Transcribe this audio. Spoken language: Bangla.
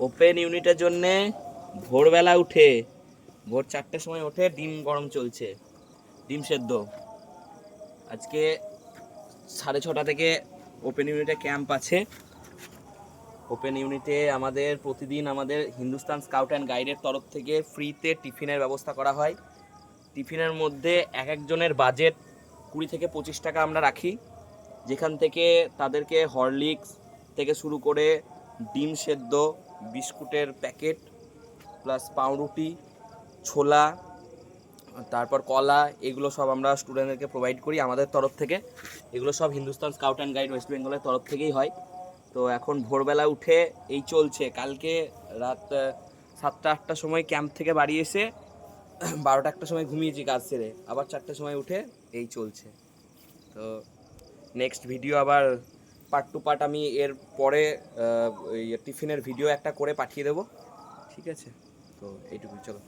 ওপেন ইউনিটের জন্যে ভোরবেলা উঠে, ভোর চারটের সময় উঠে ডিম গরম চলছে, ডিম সেদ্ধ। আজকে সাড়ে ছটা থেকে ওপেন ইউনিটে ক্যাম্প আছে। ওপেন ইউনিটে আমাদের প্রতিদিন আমাদের হিন্দুস্তান স্কাউট অ্যান্ড গাইডের তরফ থেকে ফ্রিতে টিফিনের ব্যবস্থা করা হয়। টিফিনের মধ্যে এক একজনের বাজেট কুড়ি থেকে পঁচিশ টাকা আমরা রাখি। যেখান থেকে তাদেরকে হরলিক্স থেকে শুরু করে ডিম সেদ্ধ বিস্কুটের প্যাকেট প্লাস পাউরুটি, ছোলা, তারপর কলা, এগুলো সব আমরা স্টুডেন্টদেরকে প্রোভাইড করি আমাদের তরফ থেকে। এগুলো সব Hindustan scout and guide west বেঙ্গলের তরফ থেকেই হয়। তো এখন ভোরবেলা উঠে এই চলছে। কালকে রাত সাতটা, আটটার সময় ক্যাম্প থেকে বাড়ি এসে বারোটা, একটা সময় ঘুমিয়েছি কাজ সেরে। আবার চারটের সময় উঠে এই চলছে। তো নেক্সট ভিডিও আবার পার্ট টু পার্ট আমি এর পরে টিফিনের ভিডিও একটা করে পাঠিয়ে দেবো। ঠিক আছে। তো এইটুকুই চলো।